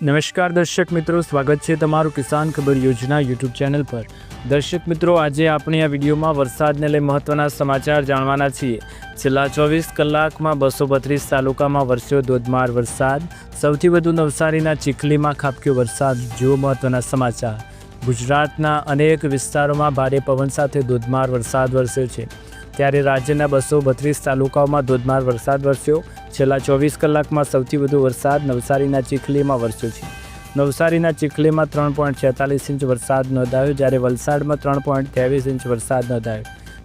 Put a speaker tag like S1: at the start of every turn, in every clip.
S1: નમસ્કાર દર્શક મિત્રો, સ્વાગત છે તમારું કિસાન ખબર યોજના યુટ્યુબ ચેનલ પર. દર્શક મિત્રો, આજે આપણે આ વિડીયોમાં વરસાદને લઈ મહત્ત્વના સમાચાર જાણવાના છીએ. છેલ્લા ચોવીસ કલાકમાં બસો બત્રીસ તાલુકામાં વરસ્યો ધોધમાર વરસાદ. સૌથી વધુ નવસારીના ચીખલીમાં ખાબક્યો વરસાદ. જુઓ મહત્ત્વના સમાચાર. ગુજરાતના અનેક વિસ્તારોમાં ભારે પવન સાથે ધોધમાર વરસાદ વરસ્યો છે. ત્યારે રાજ્યના બસો બત્રીસ તાલુકાઓમાં ધોધમાર વરસાદ વરસ્યો. છેલ્લા ચોવીસ કલાકમાં સૌથી વધુ વરસાદ નવસારીના ચીખલીમાં વરસ્યો છે. નવસારીના ચીખલીમાં ત્રણ પોઈન્ટ છેતાલીસ ઇંચ વરસાદ નોંધાયો, જ્યારે વલસાડમાં ત્રણ પોઈન્ટ ત્રેવીસ ઇંચ વરસાદ નોંધાયો.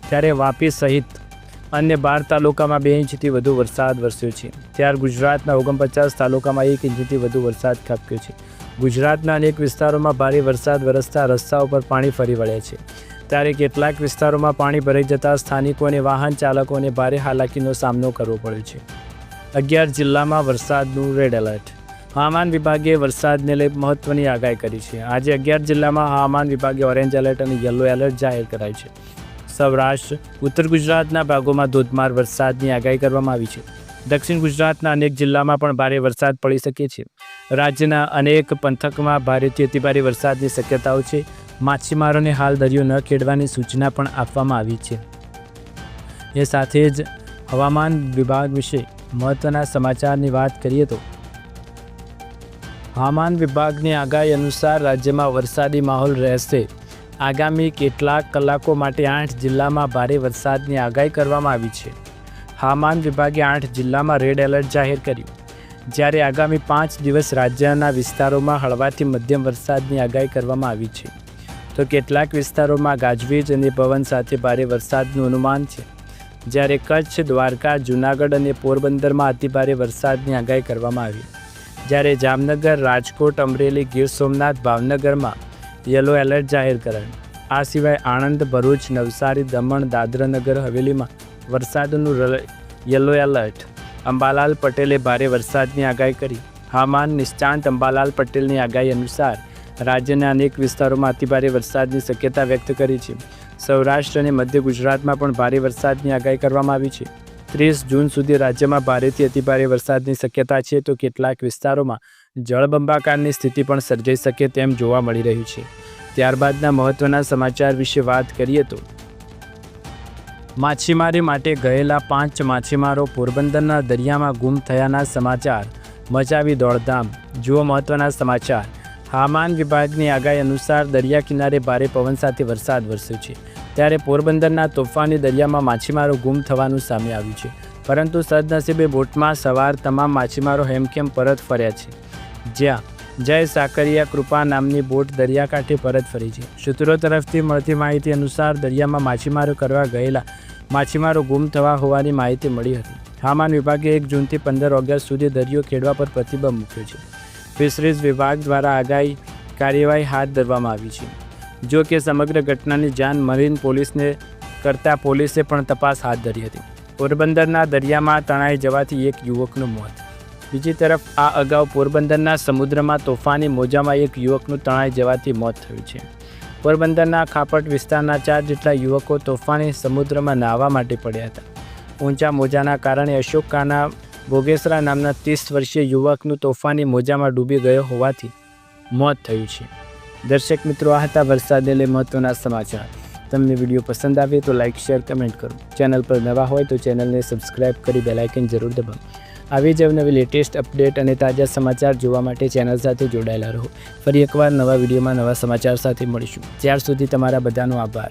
S1: ત્યારે વાપી સહિત અન્ય બાર તાલુકામાં બે ઇંચથી વધુ વરસાદ વરસ્યો છે. ત્યાર ગુજરાતના ઓગણપચાસ તાલુકામાં એક ઇંચથી વધુ વરસાદ ખાબક્યો છે. ગુજરાતના અનેક વિસ્તારોમાં ભારે વરસાદ વરસતા રસ્તાઓ પર પાણી ફરી વળ્યા છે. ત્યારે કેટલાક વિસ્તારોમાં પાણી ભરાઈ જતાં સ્થાનિકો અને વાહન ચાલકોને ભારે હાલાકીનો સામનો કરવો પડ્યો છે. અગિયાર જિલ્લામાં વરસાદનું રેડ એલર્ટ. હવામાન વિભાગે વરસાદને લઈ મહત્ત્વની આગાહી કરી છે. આજે અગિયાર જિલ્લામાં હવામાન વિભાગે ઓરેન્જ એલર્ટ અને યલો એલર્ટ જાહેર કરાયું છે. સૌરાષ્ટ્ર, ઉત્તર ગુજરાતના ભાગોમાં ધોધમાર વરસાદની આગાહી કરવામાં આવી છે. દક્ષિણ ગુજરાતના અનેક જિલ્લામાં પણ ભારે વરસાદ પડી શકે છે. રાજ્યના અનેક પંથકમાં ભારેથી અતિભારે વરસાદની શક્યતાઓ છે. માછીમારોને હાલ દરિયો ન ખેડવાની સૂચના પણ આપવામાં આવી છે. એ સાથે જ હવામાન વિભાગ વિશે મહત્ત્વના સમાચારની વાત કરીએ તો હવામાન વિભાગની આગાહી અનુસાર રાજ્યમાં વરસાદી માહોલ રહેશે. આગામી કેટલાક કલાકો માટે આઠ જિલ્લામાં ભારે વરસાદની આગાહી કરવામાં આવી છે. હવામાન વિભાગે આઠ જિલ્લામાં રેડ એલર્ટ જાહેર કર્યું. જ્યારે આગામી પાંચ દિવસ રાજ્યના વિસ્તારોમાં હળવાથી મધ્યમ વરસાદની આગાહી કરવામાં આવી છે. તો કેટલાક વિસ્તારોમાં ગાજવીજ અને પવન સાથે ભારે વરસાદનું અનુમાન છે. જ્યારે કચ્છ, દ્વારકા, જૂનાગઢ અને પોરબંદરમાં અતિભારે વરસાદની આગાહી કરવામાં આવી. જ્યારે જામનગર, રાજકોટ, અમરેલી, ગીર સોમનાથ, ભાવનગરમાં યલો એલર્ટ જાહેર કરાયું. આ સિવાય આણંદ, ભરૂચ, નવસારી, દમણ, દાદરાનગર, હવેલીમાં વરસાદનું યલો એલર્ટ. અંબાલાલ પટેલે ભારે વરસાદની આગાહી કરી. હવામાન નિષ્ણાંત અંબાલાલ પટેલની આગાહી અનુસાર રાજ્યના અનેક વિસ્તારોમાં અતિભારે વરસાદની શક્યતા વ્યક્ત કરી છે. સૌરાષ્ટ્ર અને મધ્ય ગુજરાતમાં પણ ભારે વરસાદની આગાહી કરવામાં આવી છે. ત્રીસ જૂન સુધી રાજ્યમાં ભારેથી અતિભારે વરસાદની શક્યતા છે તો કેટલાક વિસ્તારોમાં જળબંબાકારની સ્થિતિ પણ સર્જાઈ શકે તેમ જોવા મળી રહ્યું છે. ત્યારબાદના મહત્ત્વના સમાચાર વિશે વાત કરીએ તો માછીમારી માટે ગયેલા પાંચ માછીમારો પોરબંદરના દરિયામાં ગુમ થયાના સમાચાર મચાવી દોડધામ. જુઓ મહત્ત્વના સમાચાર. હવામાન વિભાગની આગાહી અનુસાર દરિયા કિનારે ભારે પવન સાથે વરસાદ વરસ્યો છે. ત્યારે પોરબંદરના તોફાની દરિયામાં માછીમારો ગુમ થવાનું સામે આવ્યું છે. પરંતુ સદનસીબે બોટમાં સવાર તમામ માછીમારો હેમખેમ પરત ફર્યા છે. જ્યાં જય સાકરિયા કૃપા નામની બોટ દરિયાકાંઠે પરત ફરી છે. સૂત્રો તરફથી મળતી માહિતી અનુસાર દરિયામાં માછીમારો કરવા ગયેલા માછીમારો ગુમ થવા હોવાની માહિતી મળી હતી. હવામાન વિભાગે એક જૂનથી પંદર ઓગસ્ટ સુધી દરિયો ખેડવા પર પ્રતિબંધ મૂક્યો છે. ફિશરીઝ વિભાગ દ્વારા આગાહી કાર્યવાહી હાથ ધરવામાં આવી છે. જો કે સમગ્ર ઘટનાની જાણ મરીન પોલીસને કરતા પોલીસે પણ તપાસ હાથ ધરી હતી. પોરબંદરના દરિયામાં તણાઈ જવાથી એક યુવકનું મોત. બીજી તરફ, આ અગાઉ પોરબંદરના સમુદ્રમાં તોફાની મોજામાં એક યુવકનું તણાઈ જવાથી મોત થયું છે. પોરબંદરના ખાપટ વિસ્તારના ચાર જેટલા યુવકો તોફાની સમુદ્રમાં નાહવા માટે પડ્યા હતા. ઊંચા મોજાના કારણે અશોક કાના ભોગેસરા નામના ત્રીસ વર્ષીય યુવકનું તોફાની મોજામાં ડૂબી ગયો હોવાથી મોત થયું છે. દર્શક મિત્રો, આ હતા વરસાદને લઈ મહત્ત્વના સમાચાર. તમને વીડિયો પસંદ આવે તો લાઇક શેર, કમેન્ટ કરો. ચેનલ પર નવા હોય તો ચેનલને સબસ્ક્રાઇબ કરી બેલાઇકન જરૂર દબાવો. આવી જ નવી લેટેસ્ટ અપડેટ અને તાજા સમાચાર જોવા માટે ચેનલ સાથે જોડાયેલા રહો. ફરી એકવાર નવા વિડીયોમાં નવા સમાચાર સાથે મળીશું. ત્યાર સુધી તમારા બધાનો આભાર.